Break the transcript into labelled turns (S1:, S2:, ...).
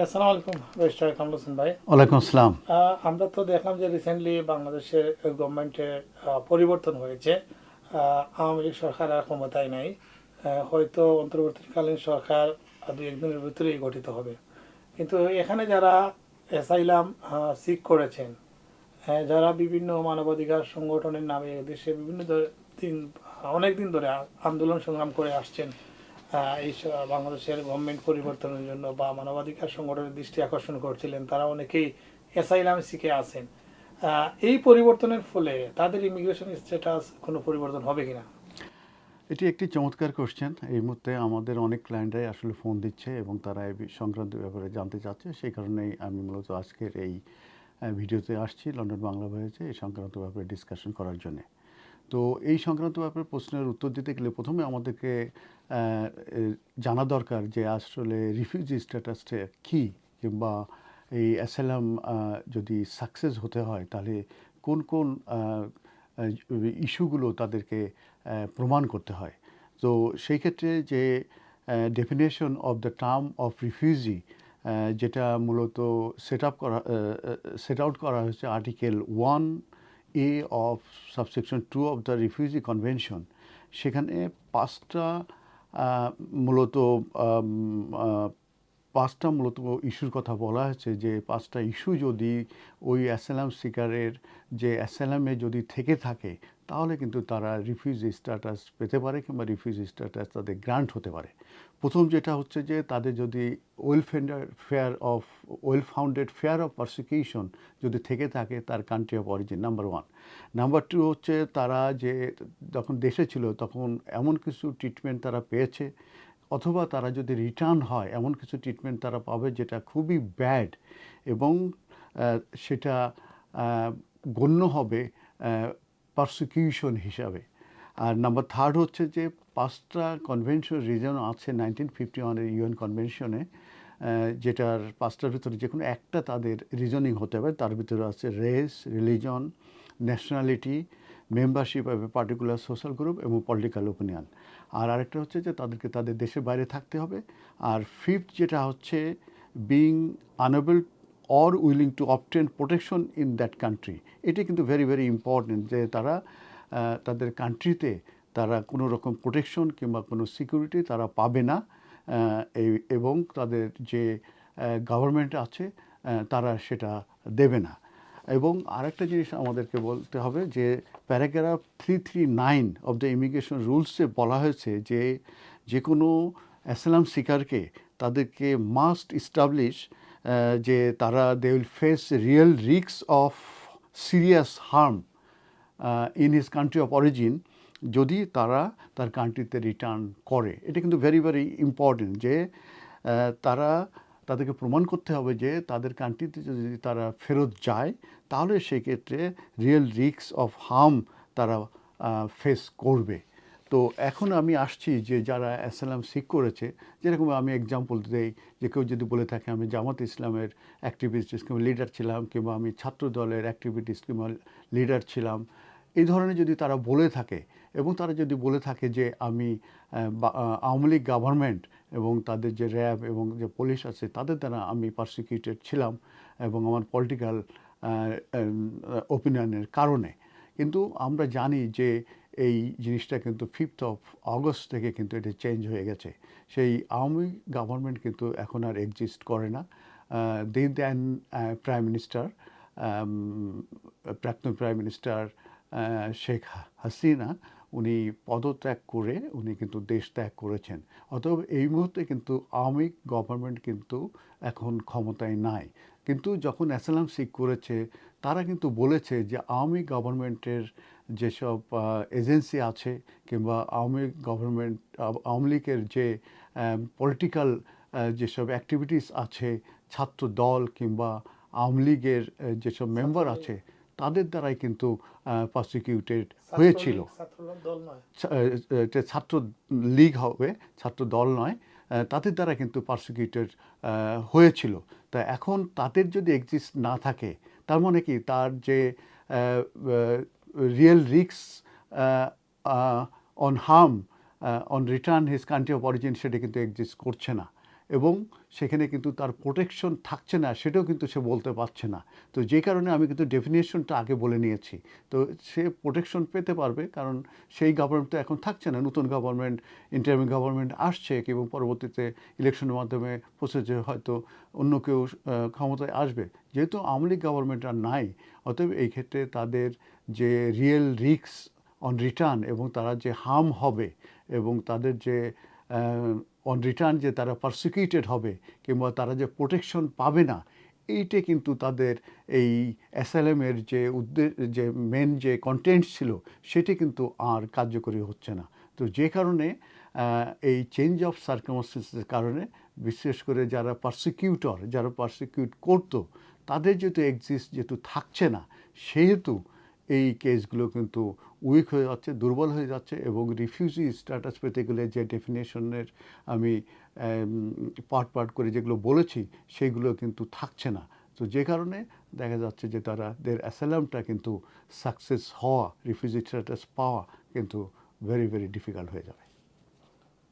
S1: আসসালামু আলাইকুম রেজিস্ট্রার কামরুল হোসেন ভাই?
S2: ওয়ালাইকুম আসসালাম।
S1: আমরা তো দেখলাম যে রিসেন্টলি বাংলাদেশের গভর্নমেন্টের পরিবর্তন হয়েছে। আওয়ামী লীগ সরকার আর ক্ষমতায় নাই। হয়তো অন্তর্বর্তীকালীন সরকার দুই একদিনের ভিতরেই গঠিত হবে। কিন্তু এখানে যারা অ্যাসাইলাম সিক করেছেন যারা বিভিন্ন মানবাধিকার সংগঠনের নামে দেশে বিভিন্ন দিন অনেক দিন ধরে আন্দোলন সংগ্রাম করে আসছেন এই বাংলাদেশের গভর্নমেন্ট পরিবর্তনের জন্য বা মানবাধিকার সংগঠনের দৃষ্টি আকর্ষণ করছিলেন, তারা অনেকেই অ্যাসাইলাম শিখে আছেন। এই পরিবর্তনের ফলে তাদের ইমিগ্রেশন স্ট্যাটাস কোনো পরিবর্তন হবে কিনা?
S2: এটি একটি চমৎকার কোশ্চেন এই মুহূর্তে আমাদের অনেক ক্লায়েন্টরাই আসলে ফোন দিচ্ছে এবং তারা এই সংক্রান্ত ব্যাপারে জানতে চাচ্ছে। সেই কারণেই আমি মূলত আজকের এই ভিডিওতে আসছি লন্ডন বাংলা হয়েছে এই সংক্রান্ত ব্যাপারে ডিসকাশন করার জন্যে। তো এই সংক্রান্ত ব্যাপারে প্রশ্নের উত্তর দিতে গেলে প্রথমে আমাদেরকে জানা দরকার যে আসলে রিফিউজি স্ট্যাটাসটা কী কিংবা এই অ্যাসালাম যদি সাকসেস হতে হয় তাহলে কোন কোন ইস্যুগুলো তাদেরকে প্রমাণ করতে হয়। তো সেই ক্ষেত্রে যে definition of the term of refugee যেটা মূলত সেট আপ করা সেট আউট করা হয়েছে article one A of subsection two of the refugee convention সেখানে পাঁচটা মূলত পাঁচটা মূলত ইস্যুর কথা বলা হয়েছে যে পাঁচটা ইস্যু যদি ওই অ্যাসালাম সিকারের যে অ্যাসালামে যদি থেকে থাকে, তাহলে কিন্তু তারা রিফিউজি স্ট্যাটাস পেতে পারে কিংবা রিফিউজি স্ট্যাটাস তাদের গ্রান্ট হতে পারে। প্রথম যেটা হচ্ছে যে তাদের যদি well founded fear of well founded fear of persecution যদি থেকে থাকে, তার country of origin number one number two হচ্ছে তারা যে যখন দেশে ছিল, তখন এমন কিছু ট্রিটমেন্ট তারা পেয়েছে, অথবা তারা যদি রিটার্ন হয়, এমন কিছু ট্রিটমেন্ট তারা পাবে যেটা খুবই ব্যাড এবং সেটা গণ্য হবে পারসিকিউশন হিসাবে। আর নাম্বার থার্ড হচ্ছে যে পাঁচটা কনভেনশন রিজন আছে নাইনটিন ফিফটি ওয়ানের ইউএন কনভেনশনে যেটার পাঁচটার ভিতরে যে কোনো একটা তাদের রিজনিং হতে হবে তার ভিতরে আছে race religion nationality membership of particular social group এবং পলিটিক্যাল ওপিনিয়ন আর আরেকটা হচ্ছে যে তাদেরকে তাদের দেশের বাইরে থাকতে হবে। আর ফিফথ যেটা হচ্ছে being unable or willing to obtain protection in that country এটি কিন্তু ভেরি ভেরি ইম্পর্টেন্ট যে তারা তাদের কান্ট্রিতে তারা কোনো রকম প্রোটেকশন কিংবা কোনো সিকিউরিটি তারা পাবে না এই- এবং তাদের যে গভর্নমেন্ট আছে তারা সেটা দেবে না। এবং আরেকটা জিনিস আমাদেরকে বলতে হবে যে paragraph three three nine of the immigration রুলসে বলা হয়েছে যে যে কোনো অ্যাসালাম সিকারকে তাদেরকে মাস্ট ইস্টাবলিশ যে তারা দে উইল ফেস রিয়েল রিক্স of serious harm in his country of origin যদি তারা তার কান্ট্রিতে রিটার্ন করে, এটা কিন্তু ভেরি ভেরি ইম্পর্টেন্ট যে তারা তাদেরকে প্রমাণ করতে হবে যে তাদের কান্ট্রিতে যদি তারা ফেরত যায়, তাহলে সেক্ষেত্রে রিয়েল রিক্স অফ হার্ম তারা ফেস করবে। তো এখন আমি আসছি যে যারা অ্যাসালাম সিক করেছে, যেরকম আমি এক্সাম্পল দেই, যে কেউ যদি বলে থাকে, আমি জামাত ইসলামের অ্যাক্টিভিস্ট কিংবা লিডার ছিলাম কিংবা আমি ছাত্র দলের অ্যাক্টিভিটিস কিংবা লিডার ছিলাম এই ধরনের যদি তারা বলে থাকে এবং তারা যদি বলে থাকে যে আমি আওয়ামী লীগ গভর্নমেন্ট এবং তাদের যে র্যাব এবং যে পুলিশ আছে, তাদের দ্বারা আমি পারসিকিউটেড ছিলাম এবং আমার পলিটিক্যাল ওপিনিয়নের কারণে। কিন্তু আমরা জানি যে এই জিনিসটা কিন্তু ফিফথ অফ আগস্ট থেকে কিন্তু এটা চেঞ্জ হয়ে গেছে। সেই আওয়ামী গভর্নমেন্ট কিন্তু এখন আর এক্সিস্ট করে না। দে দেন প্রাইম মিনিস্টার প্রাক্তন প্রাইম মিনিস্টার শেখ হাসিনা উনি পদত্যাগ করে উনি কিন্তু দেশ ত্যাগ করেছেন। অতএব এই মুহূর্তে কিন্তু আওয়ামী গভর্নমেন্ট কিন্তু এখন ক্ষমতায় নাই। কিন্তু যখন অ্যাসালাম সিক করেছে তারা কিন্তু বলেছে যে আওয়ামী গভর্নমেন্টের যেসব এজেন্সি আছে কিংবা আওয়ামী গভর্নমেন্ট আওয়ামী লীগের যে পলিটিক্যাল যেসব অ্যাক্টিভিটিস আছে ছাত্র দল কিংবা আওয়ামী লীগের যেসব মেম্বার আছে তাদের দ্বারাই কিন্তু প্রসিকিউটেড হয়েছিল।
S1: ছাত্র
S2: লীগ হবে ছাত্র দল নয় তাদের দ্বারা কিন্তু পারসিকিউটেড হয়েছিল। তা এখন তাদের যদি এক্সিস্ট না থাকে তার মানে কি? তার যে রিয়েল রিক্স on harm on return his country of origin সেটা কিন্তু এক্সিস্ট করছে না। এবং সেখানে কিন্তু তার প্রোটেকশন থাকছে না, সেটাও কিন্তু সে বলতে পারছে না। তো যে কারণে আমি কিন্তু ডেফিনেশনটা আগে বলে নিয়েছি। তো সে প্রোটেকশন পেতে পারবে, কারণ সেই গভর্নমেন্ট তো এখন থাকছে না। নতুন গভর্নমেন্ট ইন্টারিম গভর্নমেন্ট আসছে এবং পরবর্তীতে ইলেকশনের মাধ্যমে প্রসেসে হয়তো অন্য কেউ ক্ষমতায় আসবে। যেহেতু আওয়ামী লীগ গভর্নমেন্ট আর নাই, অতএব এই ক্ষেত্রে তাদের যে রিয়েল রিক্স অন রিটার্ন এবং তারা যে হার্ম হবে এবং তাদের যে অন রিটার্ন যে তারা পারসিকিউটেড হবে কিংবা তারা যে প্রোটেকশন পাবে না, এইটা কিন্তু তাদের এই এসএলএমের যে উদ্দেশ্য যে মেন যে কন্টেন্ট ছিল, সেটি কিন্তু আর কার্যকরী হচ্ছে না। তো যে কারণে এই চেঞ্জ অফ সার্কামস্টেন্সের কারণে, বিশেষ করে যারা পারসিকিউটর যারা পারসিকিউট করতো, তাদের যেহেতু এক্সিস্ট যেহেতু থাকছে না, সেহেতু এই কেসগুলো কিন্তু উইক হয়ে যাচ্ছে, দুর্বল হয়ে যাচ্ছে এবং রিফিউজি স্ট্যাটাস পেতে গেলে যে ডেফিনেশনের আমি পার্ট পার্ট করে যেগুলো বলেছি সেগুলো কিন্তু থাকছে না। তো যে কারণে দেখা যাচ্ছে যে তারা দের অ্যাসালামটা কিন্তু সাকসেস হওয়া রিফিউজি স্ট্যাটাস পাওয়া কিন্তু ভেরি ভেরি ডিফিকাল্ট হয়ে যাবে।